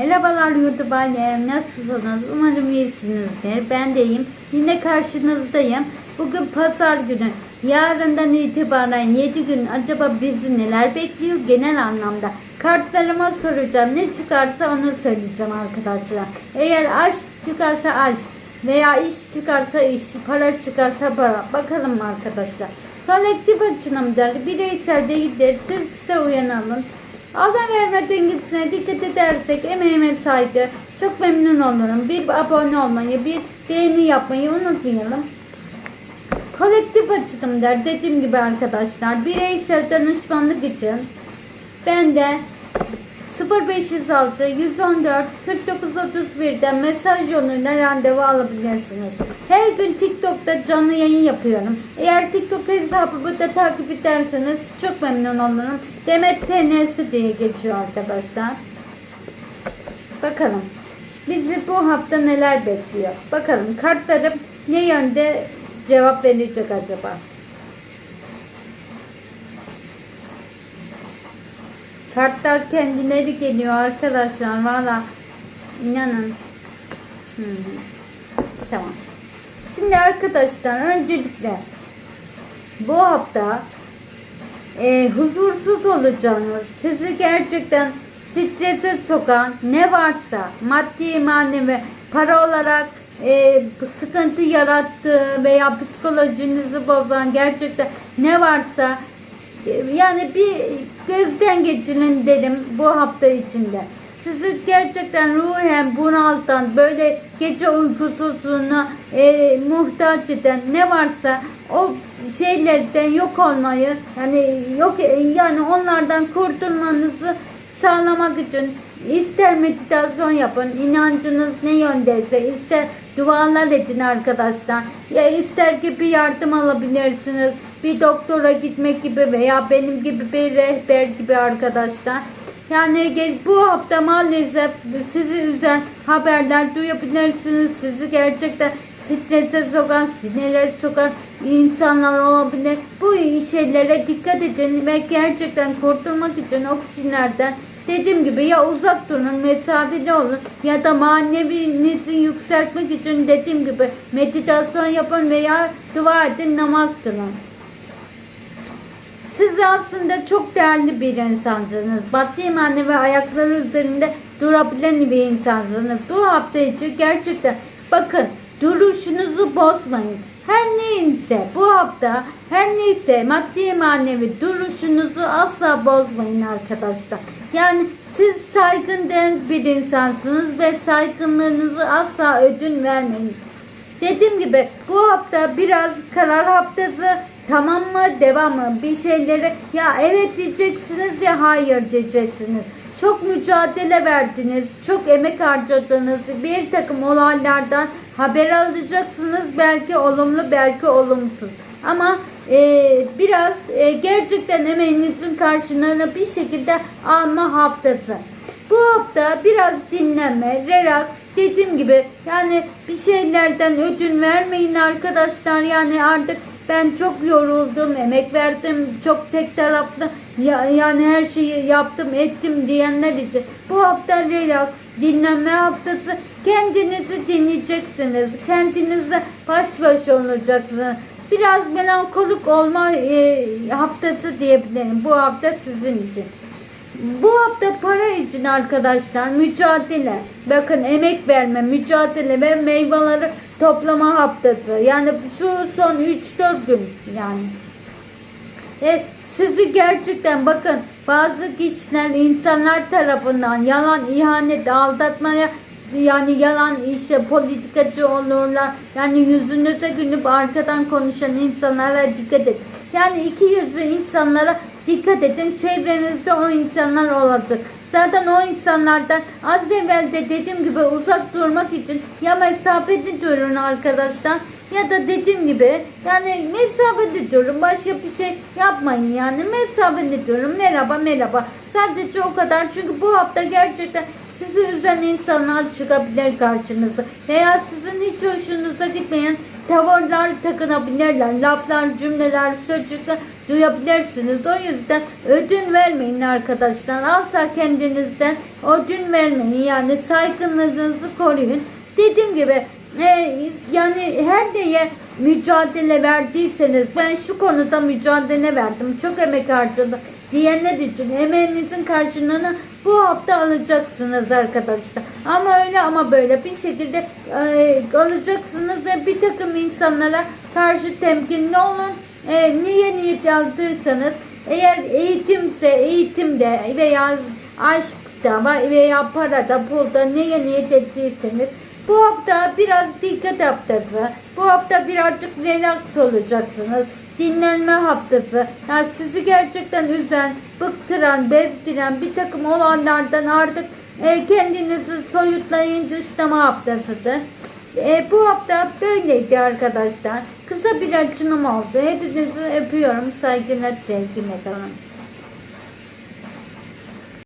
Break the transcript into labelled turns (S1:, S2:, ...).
S1: Merhabalar YouTube alem nasılsınız? Umarım iyisinizdir. Ben de iyiyim. Yine karşınızdayım. Bugün pazar günü. Yarından itibaren 7 gün acaba bizi neler bekliyor genel anlamda? Kartlarıma soracağım. Ne çıkarsa onu söyleyeceğim arkadaşlar. Eğer aşk çıkarsa aşk veya iş çıkarsa iş, para çıkarsa para. Bakalım arkadaşlar. Kolektif açılımdır. Bireysel değildir. Siz size uyanalım. Allah verme dengesine dikkat edersek emeğime saygı. Çok memnun olurum. Bir abone olmayı, bir beğeni yapmayı unutmayalım. Kolektif açılım der. Dediğim gibi arkadaşlar. Bireysel danışmanlık için ben de 0506 114 49 31'den mesaj yoluyla randevu alabilirsiniz. Her gün TikTok'ta canlı yayın yapıyorum. Eğer TikTok hesabımı da takip ederseniz çok memnun olurum. Demet TNS diye geçiyor arkadaşlar. Bakalım. Bizi bu hafta neler bekliyor? Bakalım kartlarım ne yönde cevap verecek acaba? Kartlar kendileri geliyor arkadaşlar. Valla inanın. Hı. Tamam. Şimdi arkadaşlar öncelikle bu hafta e, huzursuz olacağınız, sizi gerçekten strese sokan ne varsa maddi manevi para olarak e, sıkıntı yarattığı veya psikolojinizi bozan gerçekten ne varsa yani bir gözden geçirin derim bu hafta içinde. Sizi gerçekten ruhen bunaltan, böyle gece uykusuzluğuna e, muhtaç eden ne varsa o şeylerden yok olmayı yani yok yani onlardan kurtulmanızı sağlamak için ister meditasyon yapın, inancınız ne yöndeyse, ister dualar edin arkadaşlar. Ya ister ki bir yardım alabilirsiniz, bir doktora gitmek gibi veya benim gibi bir rehber gibi arkadaşlar. Yani bu hafta maalesef sizi üzen haberler duyabilirsiniz. Sizi gerçekten strese sokan, sinire sokan insanlar olabilir. Bu şeylere dikkat edin ve gerçekten kurtulmak için o kişilerden dediğim gibi ya uzak durun, mesafeli olun ya da manevinizi yükseltmek için dediğim gibi meditasyon yapın veya dua edin, namaz kılın. Siz aslında çok değerli bir insansınız. Maddi manevi ayakları üzerinde durabilen bir insansınız. Bu hafta içi gerçekten bakın duruşunuzu bozmayın. Her neyse bu hafta her neyse maddi manevi duruşunuzu asla bozmayın arkadaşlar. Yani siz saygın bir insansınız ve saygınlığınızı asla ödün vermeyin. Dediğim gibi bu hafta biraz karar haftası tamam mı devam mı bir şeylere ya evet diyeceksiniz ya hayır diyeceksiniz. Çok mücadele verdiniz, çok emek harcadınız, bir takım olaylardan haber alacaksınız. Belki olumlu, belki olumsuz. Ama e, biraz e, gerçekten emeğinizin karşılığını bir şekilde alma haftası. Bu hafta biraz dinlenme, relax, dediğim gibi yani bir şeylerden ödün vermeyin arkadaşlar. Yani artık ben çok yoruldum, emek verdim, çok tek taraflı ya, yani her şeyi yaptım, ettim diyenler için bu hafta relax, dinlenme haftası. Kendinizi dinleyeceksiniz, kendinizle baş başa olacaksınız. Biraz melankolik olma e, haftası diyebilirim. Bu hafta sizin için. Bu hafta para için arkadaşlar mücadele. Bakın emek verme, mücadele ve meyveleri toplama haftası. Yani şu son 3-4 gün yani. E, sizi gerçekten bakın bazı kişiler insanlar tarafından yalan, ihanet, aldatmaya yani yalan işe politikacı olurlar. Yani yüzünüze gülüp arkadan konuşan insanlara dikkat edin. Yani iki yüzlü insanlara dikkat edin. Çevrenizde o insanlar olacak. Zaten o insanlardan az evvel de dediğim gibi uzak durmak için ya mesafeli durun arkadaşlar ya da dediğim gibi yani mesafeli durun başka bir şey yapmayın yani. Mesafeli durun merhaba merhaba. Sadece o kadar. Çünkü bu hafta gerçekten sizi üzen insanlar çıkabilir karşınıza. Veya sizin hiç hoşunuza gitmeyen tavırlar takınabilirler. Laflar, cümleler, sözcükler duyabilirsiniz. O yüzden ödün vermeyin arkadaşlar. Asla kendinizden ödün vermeyin. Yani saygınlığınızı koruyun. Dediğim gibi e, yani her neye mücadele verdiyseniz ben şu konuda mücadele verdim. Çok emek harcadım diyenler için emeğinizin karşılığını bu hafta alacaksınız arkadaşlar. Ama öyle ama böyle bir şekilde e, alacaksınız ve bir takım insanlara karşı temkinli olun. E, niye niyet aldıysanız eğer eğitimse eğitimde veya aşkta veya parada pulda neye niyet ettiyseniz bu hafta biraz dikkat haftası. Bu hafta birazcık relax olacaksınız. Dinlenme haftası. Yani sizi gerçekten üzen, bıktıran, bezdiren bir takım olanlardan artık e, kendinizi soyutlayın dışlama haftasıdır. E, bu hafta böyleydi arkadaşlar. Kısa bir açılım oldu. Hepinizi öpüyorum. Saygıyla sevgiyle kalın.